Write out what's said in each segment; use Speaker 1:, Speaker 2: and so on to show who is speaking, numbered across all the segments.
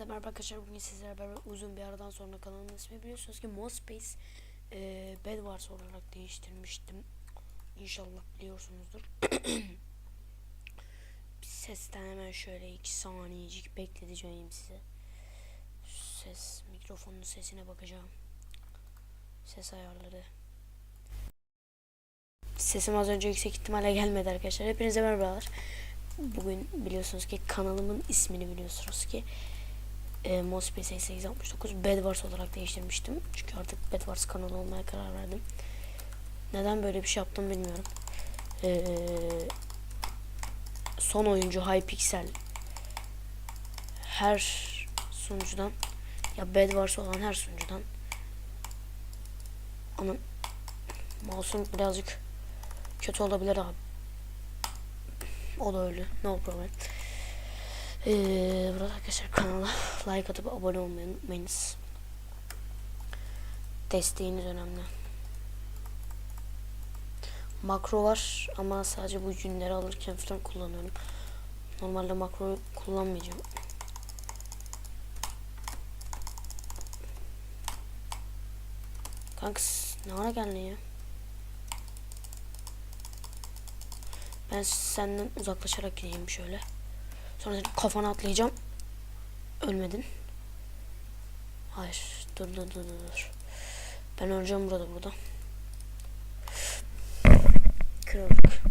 Speaker 1: Hepinize merhaba arkadaşlar. Bugün sizlerle beraber uzun bir aradan sonra kanalımın ismi biliyorsunuz ki MoSpace e, Bedwars olarak değiştirmiştim. İnşallah biliyorsunuzdur. sesten hemen şöyle iki saniyecik bekleteceğim size. Ses, mikrofonun sesine bakacağım. Ses ayarları. Sesim az önce yüksek ihtimalle gelmedi arkadaşlar. Hepinize merhabalar. Bugün biliyorsunuz ki kanalımın ismini biliyorsunuz ki e, Mosby 8869 Bedwars olarak değiştirmiştim. Çünkü artık Bedwars kanalı olmaya karar verdim. Neden böyle bir şey yaptım bilmiyorum. E, son oyuncu Hypixel her sunucudan ya Bedwars olan her sunucudan ama mouse'um birazcık kötü olabilir abi. O da öyle. No problem. Ee, burada arkadaşlar kanala like atıp abone olmayı unutmayınız. Desteğiniz önemli. Makro var ama sadece bu günleri alırken falan kullanıyorum. Normalde makro kullanmayacağım. Kanks ne ara geldin ya? Ben senden uzaklaşarak gideyim şöyle. Sonra kafana atlayacağım. Ölmedin. Hayır. Dur dur dur dur. Ben öleceğim burada burada. Kırıldık.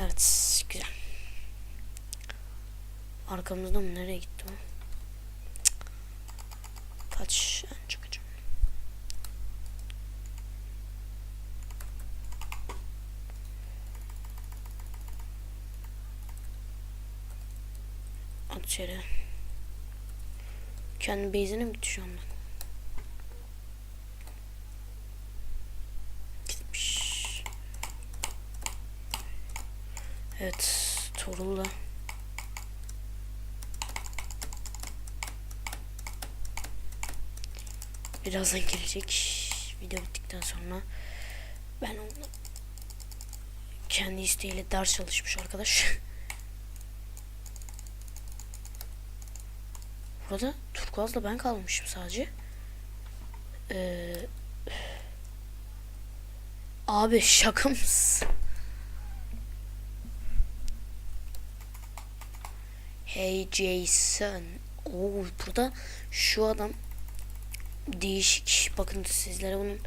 Speaker 1: Evet. Güzel. Arkamızda mı? Nereye gitti o? Kaç. İçeri. Kendi base'ine mi gitti şu anda? Gitmiş. Evet. Torul'la. Birazdan gelecek. Video bittikten sonra ben onunla kendi isteğiyle ders çalışmış arkadaş. Burada turkuazla ben kalmışım sadece. Ee, abi şaka mısın? Hey Jason. Oo burada şu adam değişik. Bakın sizlere bunun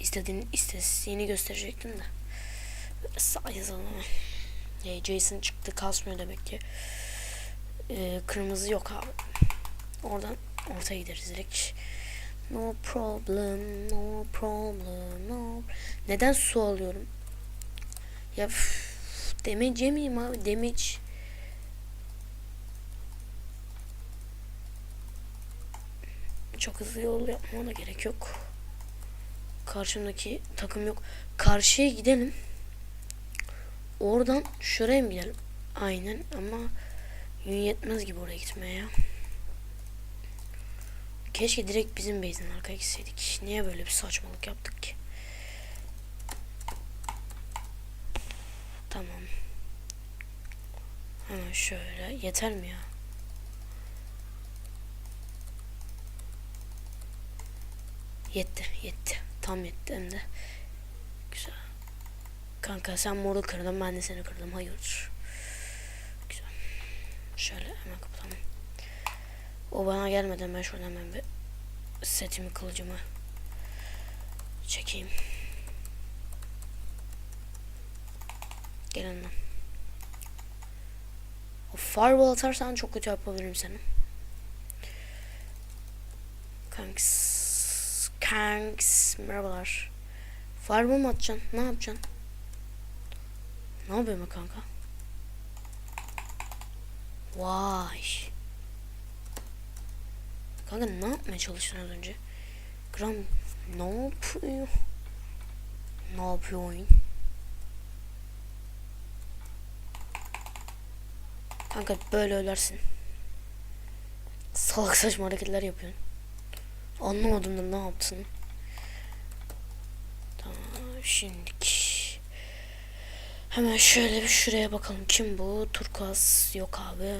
Speaker 1: istediğin istatistiğini gösterecektim de. Sağ yazalım. Hey Jason çıktı kasmıyor demek ki. Ee, kırmızı yok abi. Oradan ortaya gideriz direkt. No problem, no problem, no. Neden su alıyorum? Ya damage yemeyeyim abi, damage. Çok hızlı yol yapmama da gerek yok. Karşımdaki takım yok. Karşıya gidelim. Oradan şuraya mı gidelim? Aynen ama yetmez gibi oraya gitmeye ya. Keşke direkt bizim base'den arkaya gitseydik. Niye böyle bir saçmalık yaptık ki? Tamam. Hemen şöyle. Yeter mi ya? Yetti, yetti. Tam yetti hem de. Güzel. Kanka sen moru kırdın, ben de seni kırdım. Hayırdır. Güzel. Şöyle hemen kapatalım. O bana gelmeden ben şuradan hemen bir setimi kılıcımı çekeyim. Gelin lan. O fireball atarsan çok kötü yapabilirim seni. Kanks. Kanks. Merhabalar. Fireball mı atacaksın? Ne yapacaksın? Ne yapıyorsun kanka? Vay. Kanka ne yapmaya çalıştın az önce? Gram ne yapıyor? Ne yapıyor oyun? Kanka böyle ölersin. Salak saçma hareketler yapıyorsun. Anlamadım da ne yaptın. Tamam şimdilik. Hemen şöyle bir şuraya bakalım. Kim bu? Turkuaz yok abi.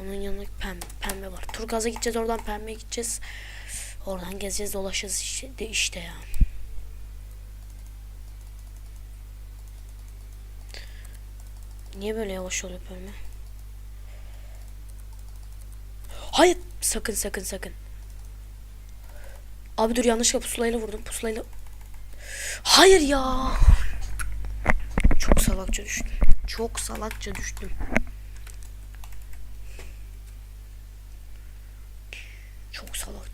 Speaker 1: Onun yanında pembe, pembe var. Turkuaz'a gideceğiz oradan pembeye gideceğiz. Oradan gezeceğiz dolaşacağız işte, işte ya. Niye böyle yavaş oluyor pembe? Hayır sakın sakın sakın. Abi dur yanlışlıkla pusulayla vurdum pusulayla. Hayır ya. Çok salakça düştüm. Çok salakça düştüm.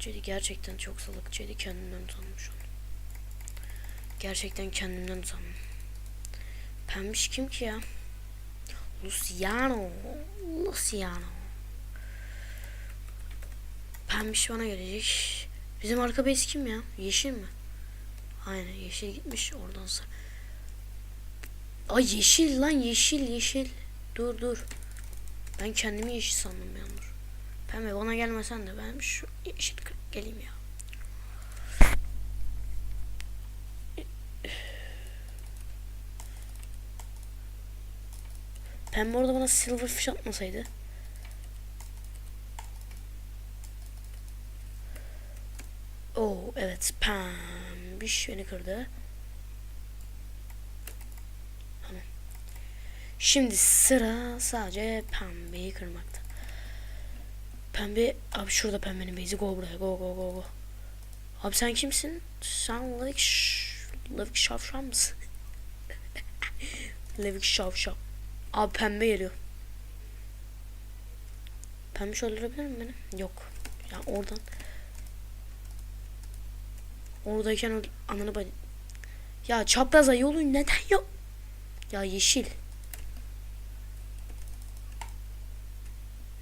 Speaker 1: Çok salakçaydı. Gerçekten çok salakçaydı. Kendimden utandım şu an. Gerçekten kendimden utandım. Pembiş kim ki ya? Luciano. Luciano. Pembiş bana gelecek. Bizim arka base kim ya? Yeşil mi? Aynen yeşil gitmiş oradan sonra. Ay yeşil lan yeşil yeşil. Dur dur. Ben kendimi yeşil sandım ya dur. Pembe bana gelmesen de ben şu yeşil geleyim ya. Pembe orada bana silver fish atmasaydı. Oo evet pembiş beni kırdı. Tamam. Şimdi sıra sadece pembeyi kırmakta. Pembe abi şurada pembenin bezi go buraya go go go go. Abi sen kimsin? Sen Levik Levik Şavşan mısın? Levik Şavşan. Abi pembe geliyor. Pembe öldürebilir mi beni? Yok. Ya oradan. Oradayken öl- ananı bacı. Ya çapraz ayı yolu neden yok? Ya yeşil.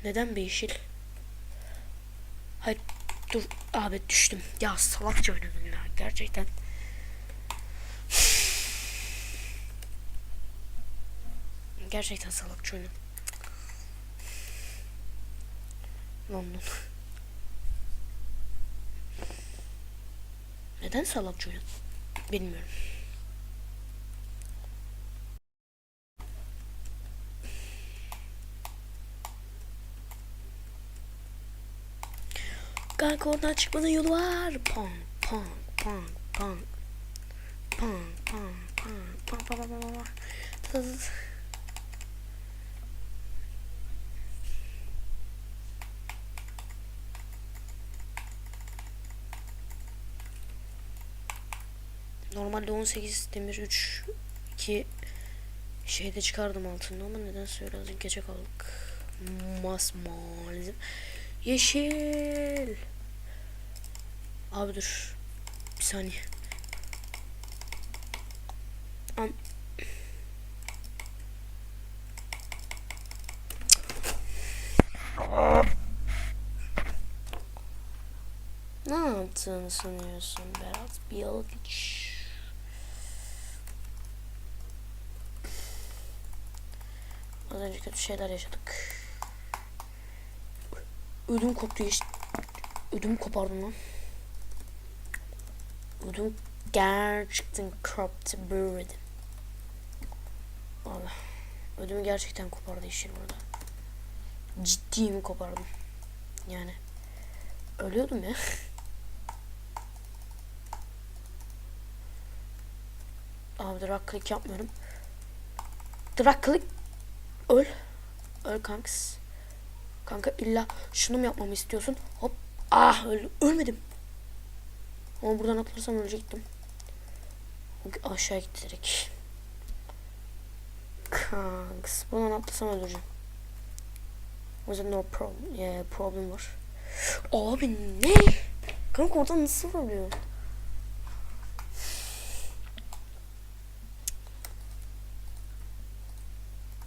Speaker 1: Neden be yeşil? Hayır dur abi düştüm. Ya salakça oynadım ya gerçekten. Gerçekten salakça oynadım. London. Neden salakça oynadım? Bilmiyorum. Kanka oradan çıkmanın yolu var. Pong pong pong pong. Pong pong pong pong pong pong pong pong. Normalde 18 demir 3 2 şeyde çıkardım altında ama nedense biraz gece kaldık. Masmalizm. Yeşil. Abi dur. Bir saniye. Am Ne yaptığını sanıyorsun Berat Bilgiç? Az önce kötü şeyler yaşadık. Ödüm koptu işte. Ödüm kopardım lan. Ödüm gerçekten koptu böyle. Abi. Ödümü gerçekten kopardı işin burada. Ciddi mi kopardım? Yani. Ölüyordum ya. Abi drag click yapmıyorum. Drag click. Öl. Öl kanks. Kanka illa şunu mu yapmamı istiyorsun? Hop. Ah öl ölmedim. Ama buradan atlarsam ölecektim. Aşağı gitti direkt. Kanks. Buradan atlasam öldüreceğim. O yüzden no problem. Yeah, problem var. Abi ne? Kanka oradan nasıl oluyor?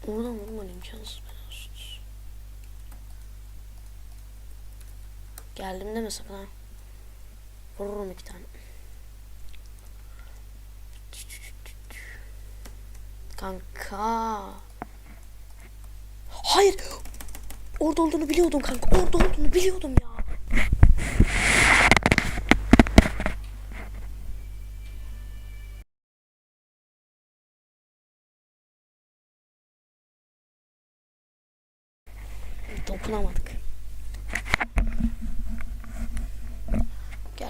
Speaker 1: Oradan vurman imkansız olsun. Geldim deme sakın. Vururum iki tane. Kanka. Hayır. Orada olduğunu biliyordum kanka. Orada olduğunu biliyordum ya.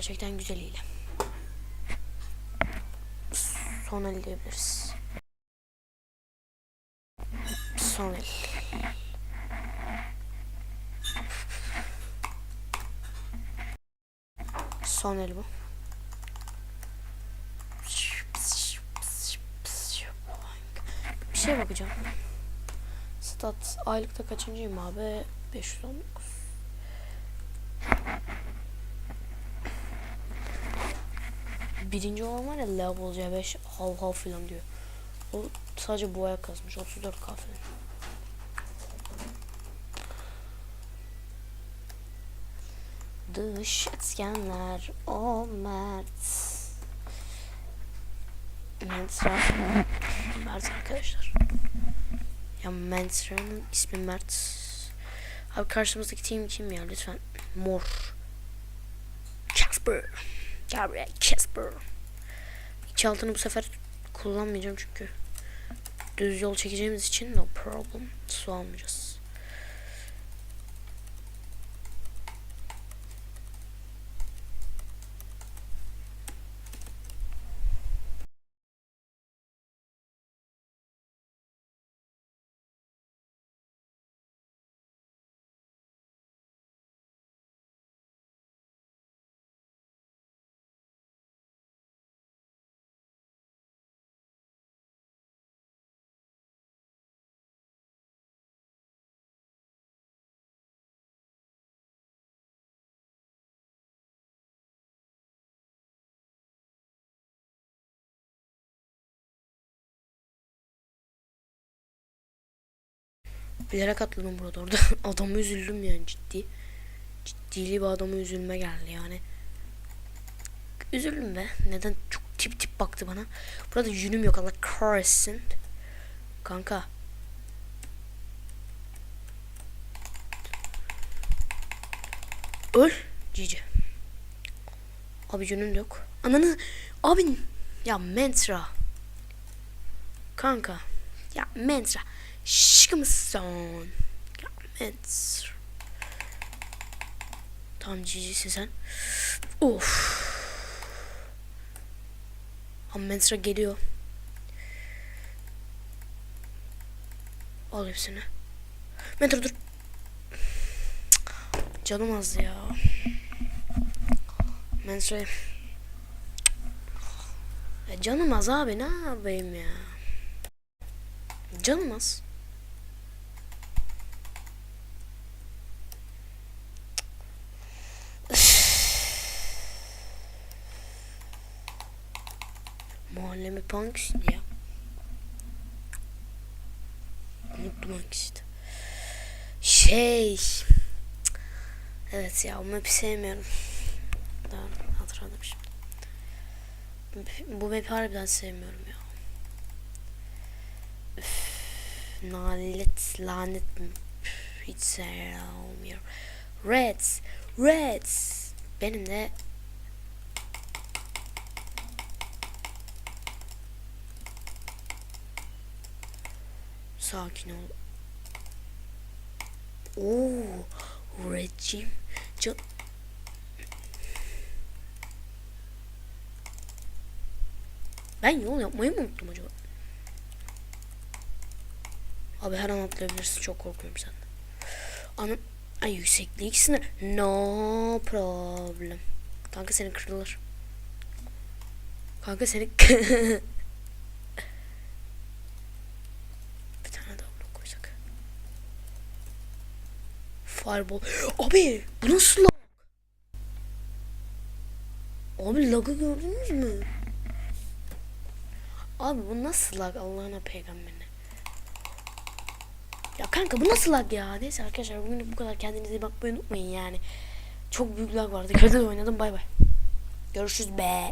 Speaker 1: Gerçekten güzel hile. Son el diyebiliriz. Son el. Son el bu. Bir şey bakacağım. Stat aylıkta kaçıncıyım abi? 519. Birinci olan var ya level C5 hav hav filan diyor. O sadece boya kazmış 34 k falan. Dış etkenler o Mert. Mentra. Mert arkadaşlar. Ya Mentra'nın ismi Mert. Abi karşımızdaki team kim ya lütfen. Mor. Casper. Gabriel Casper. İki altını bu sefer kullanmayacağım çünkü düz yol çekeceğimiz için no problem. Su almayacağız. Bilerek atladım burada orada. Adamı üzüldüm yani ciddi. Ciddili bir adama üzülme geldi yani. Üzüldüm be. Neden çok tip tip baktı bana. Burada yünüm yok Allah kahretsin. Kanka. Öl. Cici. Abi yünüm yok. Ananı. Abi. Ya mentra. Kanka. Ya mentra. Şıkımızson. Ya mentra. Tamam cicisin sen. Of. Ama mentra geliyor. Al hepsini. Mentra dur. Canım az ya. Mentra. Ya canım az abi ne yapayım ya. Canım az. Mahallemi hangisiydi ya? Unuttum hangisiydi. Şey. Evet ya o map'i sevmiyorum. Daha hatırladım şimdi. Bu map'i harbiden sevmiyorum ya. Üf, nalet, lanet hiç sevmiyorum. Reds, Reds. Benim de Sakin ol. Oo, Red'cim. Can... Ben yol yapmayı mı unuttum acaba? Abi her an atlayabilirsin. Çok korkuyorum senden. Ana... Ay yüksekliği ikisine. No problem. Kanka seni kırılır. Kanka seni... Bir tane daha blok koysak. Fireball. Abi bu nasıl lag? Abi lagı gördünüz mü? Abi bu nasıl lag Allah'ına peygamberine. Ya kanka bu nasıl lag ya? Neyse arkadaşlar bugün bu kadar kendinize bakmayı unutmayın yani. Çok büyük lag vardı. De oynadım bay bay. Görüşürüz be.